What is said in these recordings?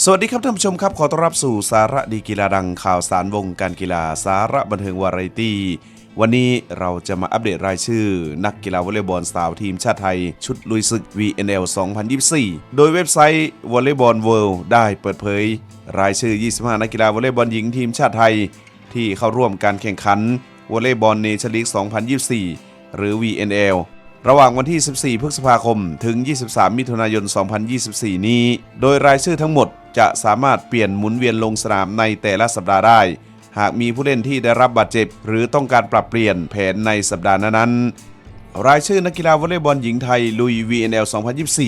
สวัสดีครับท่านผู้ชมครับขอต้อนรับสู่สาระดีกีฬาดังข่าวสารวงการกีฬาสาระบันเทิงวาไรตี้ วันนี้เราจะมาอัปเดตรายชื่อ นักกีฬาวอลเลย์บอลสาวทีมชาติไทย ชุดลุยศึก VNL 2024 โดยเว็บไซต์วอลเลย์บอลเวิลด์ได้เปิดเผย รายชื่อ 25 นักกีฬาวอลเลย์บอลหญิงทีมชาติไทย ที่เข้าร่วมการแข่งขันวอลเลย์บอลเนชั่นลีก 2024 หรือ VNL ระหว่างวันที่ 14 พฤษภาคม ถึง 23 มิถุนายน 2024 นี้ โดยรายชื่อทั้งหมดจะสามารถเปลี่ยนหมุนเวียนลงสนามในแต่ละสัปดาห์ได้ หากมีผู้เล่นที่ได้รับบาดเจ็บ หรือต้องการปรับเปลี่ยนแผนในสัปดาห์นั้นๆ รายชื่อนักกีฬาวอลเลย์บอลหญิงไทยลุย VNL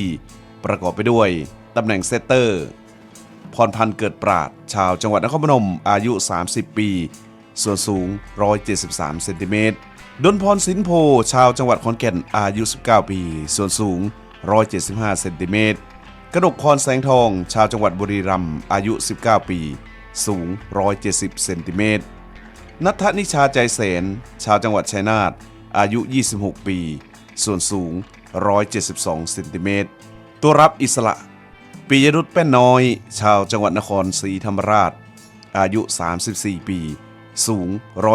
2024 ประกอบไปด้วยตำแหน่งเซตเตอร์ พรพันธ์เกิดปราด ชาวจังหวัดนครพนม อายุ 30 ปี ส่วนสูง 173 เซนติเมตร ดนพรสินโพ ชาวจังหวัดขอนแก่นอายุ 19 ปี ส่วนสูง 175 เซนติเมตรกนกพรแสงทอง ชาวจังหวัดบุรีรัมย์อายุ 19 ปี สูง 170 เซนติเมตรนัทนิชาใจแสน ชาวจังหวัดชัยนาทอายุ 26 ปี ส่วนสูง 172 เซนติเมตรตัวรับอิสระปิยรุตแป้นน้อย ชาวจังหวัดนครศรีธรรมราช อายุ 34 ปี สูง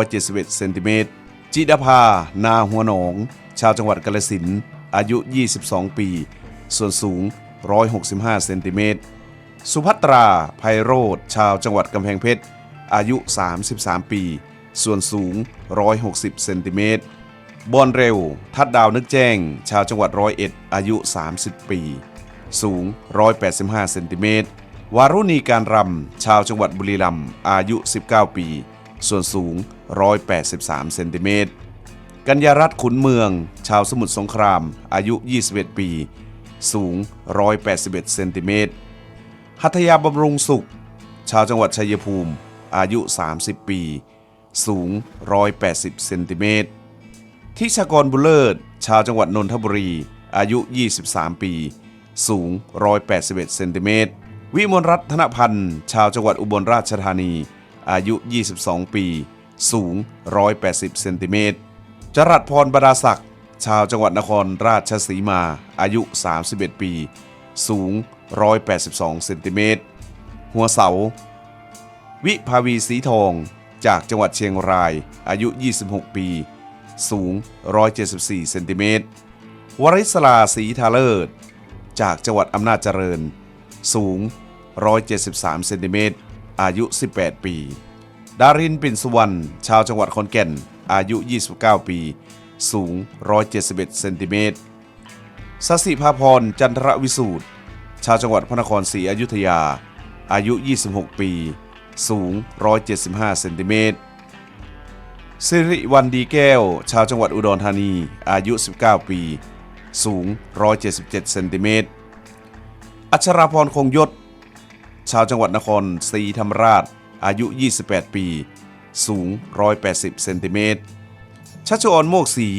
171 เซนติเมตร จิดาภา นาหัวหนอง ชาวจังหวัดกาฬสินอายุ 22 ปี ส่วนสูง 165 เซนติเมตร สุภัตรา ไพโรธชาวจังหวัดกำแพงเพชร อายุ 33 ปี ส่วนสูง 160 เซนติเมตร บอลเร็ว ทัดดาวนึกแจ้ง ชาวจังหวัดร้อยเอ็ด อายุ 30 ปี สูง 185 เซนติเมตร วารุณีการรำ ชาวจังหวัดบุรีรัมย์ อายุ 19 ปี ส่วนสูง 183 เซนติเมตร กัญญารัตน์ขุนเมือง ชาวสมุทรสงคราม อายุ 21 ปี สูง 181 เซนติเมตร หัตยาบำรุงสุข ชาวจังหวัดชัยภูมิ อายุ 30 ปี สูง 180 เซนติเมตร ทิชากรบุเลิศ ชาวจังหวัดนนทบุรี อายุ 23 ปี สูง 181 เซนติเมตร วิมลรัตน์ธนพันธ์ ชาวจังหวัดอุบลราชธานี อายุ 22 ปี สูง 180 เซนติเมตร จรัสพรบดาศักดิ์ ชาวจังหวัดนครราชสีมา อายุ 31 ปี สูง 182 เซนติเมตร หัวเสา วิภาวีสีทอง จากจังหวัดเชียงราย อายุ 26 ปี สูง 174 เซนติเมตร วริศลาศรีทาเลิศ จากจังหวัดอำนาจเจริญ สูง 173 เซนติเมตร อายุ 18 ปี ดารินปิ่นสุวรรณ ชาวจังหวัดขอนแก่น อายุ 29 ปี สูง 171 เซนติเมตรสสิภาพร จันทรวิสูตร ชาวจังหวัดพระนครศรีอยุธยา อายุ 26 ปี สูง 175 เซนติเมตรสิริวันดีแก้ว ชาวจังหวัดอุดรธานี อายุ 19 ปี สูง 177 เซนติเมตร อัชราพรคงยศ ชาวจังหวัดนครศรีธรรมราช อายุ 28 ปี สูง 180 เซนติเมตรชัชวอนโมกศรี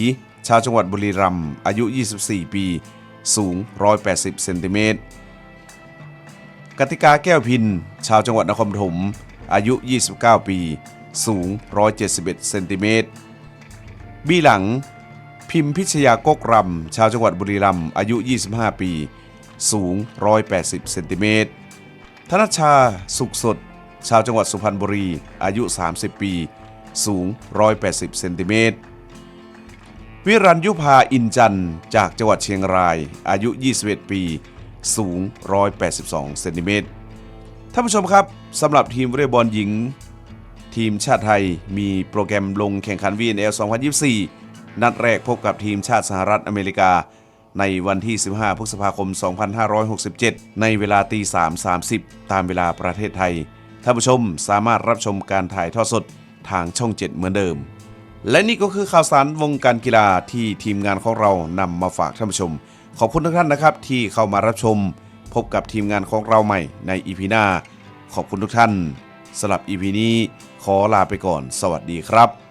ชาวจังหวัดบุรีรัมย์อายุ 24 ปี สูง 180 เซนติเมตรกติกาแก้วพิน ชาวจังหวัดนครปฐมอายุ 29 ปี สูง 171 เซนติเมตรบีหลัง พิมพิชยากกรำชาวจังหวัดบุรีรัมย์อายุ 25 ปี สูง 180 เซนติเมตร ธนชา สุขสด ชาวจังหวัดสุพรรณบุรี อายุ 30 ปี สูง 180 เซนติเมตร วิรัญยุภาอินจันจากจังหวัดเชียงราย อายุ 21 ปี สูง 182 เซนติเมตร ท่านผู้ชมครับสำหรับทีมวอลเลย์บอลหญิง ทีมชาติไทยมีโปรแกรมลงแข่งขัน VNL 2024 นัดแรกพบกับทีมชาติสหรัฐอเมริกา ในวันที่ 15 พฤษภาคม 2567 ในเวลาตี3 30 ตามเวลาประเทศไทย ท่านผู้ชมสามารถรับชมการถ่ายทอดสดทางช่อง 7 เหมือนเดิม และนี่ก็คือข่าวสารวงการกีฬาที่ทีมงานของเรานำมาฝากท่านผู้ชม ขอบคุณทุกท่านนะครับ ที่เข้ามารับชม พบกับทีมงานของเราใหม่ในอีพีหน้า ขอบคุณทุกท่านสำหรับอีพีนี้ขอลาไปก่อน สวัสดีครับ